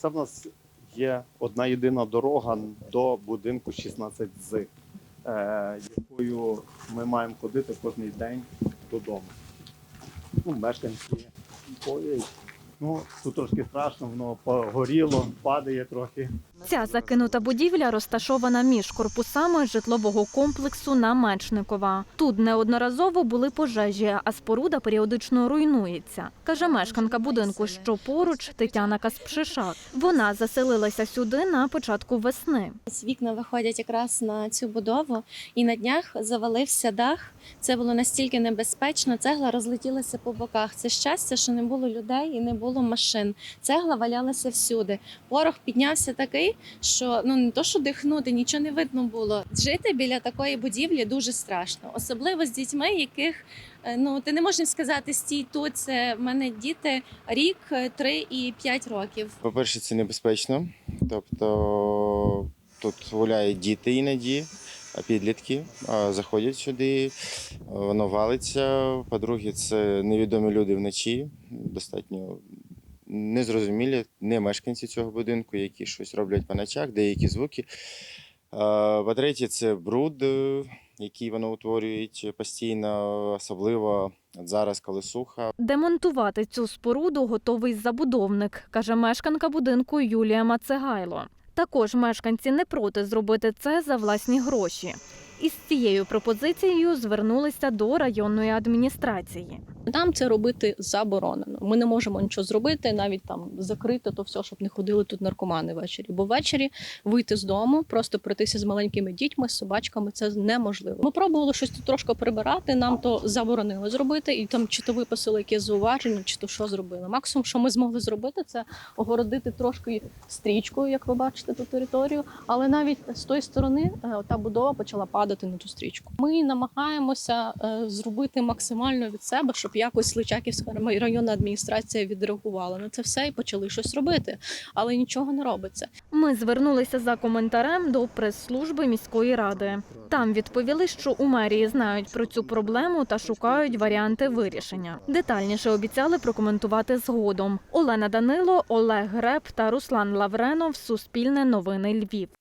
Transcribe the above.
Це в нас є одна єдина дорога до будинку 16 з, е, якою ми маємо ходити кожен день додому. Ну, мешканці ходять. Ну, тут трошки страшно, воно погоріло, падає трохи. Ця закинута будівля розташована між корпусами житлового комплексу на Мечникова. Тут неодноразово були пожежі, а споруда періодично руйнується. каже мешканка будинку, що поруч Тетяна Каспшишак. Вона заселилася сюди на початку весни. З вікна виходять якраз на цю будову, і на днях завалився дах. Це було настільки небезпечно. Цегла розлетілася по боках. Це щастя, що не було людей і не було машин. Цегла валялася всюди. Порох піднявся такий, що ну не то, що дихнути, нічого не видно було. Жити біля такої будівлі дуже страшно, особливо з дітьми, яких е, ну ти не можеш сказати стій тут. Це в мене діти рік, е, три і п'ять років. По-перше, це небезпечно. Тобто тут гуляють діти іноді, а підлітки заходять сюди, воно валиться. По-друге, це невідомі люди вночі, достатньо незрозумілі, не мешканці цього будинку, які щось роблять по ночах, деякі звуки. По-третє, це бруд, е, який воно утворюють постійно, особливо зараз, коли сухо. Демонтувати цю споруду готовий забудовник, каже мешканка будинку Юлія Мацегайло. Також мешканці не проти зробити це за власні гроші. Із цією пропозицією звернулися до районної адміністрації. Нам це робити заборонено. Ми не можемо нічого зробити, навіть там закрити то все, щоб не ходили тут наркомани ввечері. Бо ввечері вийти з дому, просто пройтися з маленькими дітьми, з собачками це неможливо. Ми пробували щось тут трошки прибирати. Нам то заборонили зробити, і там чи то виписали якесь зауваження, чи то що зробили. Максимум, що ми змогли зробити, це огородити трошки стрічкою, як ви бачите, ту територію. Але навіть з тої сторони е, та будова почала падати на ту стрічку. Ми намагаємося е, зробити максимально від себе, щоб якось Личаківська районна адміністрація відреагувала на це все і почали щось робити, але нічого не робиться. Ми звернулися за коментарем до прес-служби міської ради. Там відповіли, що у мерії знають про цю проблему та шукають варіанти вирішення. Детальніше обіцяли прокоментувати згодом. Олена Данило, Олег Греб та Руслан Лавренов. Суспільне новини Львів.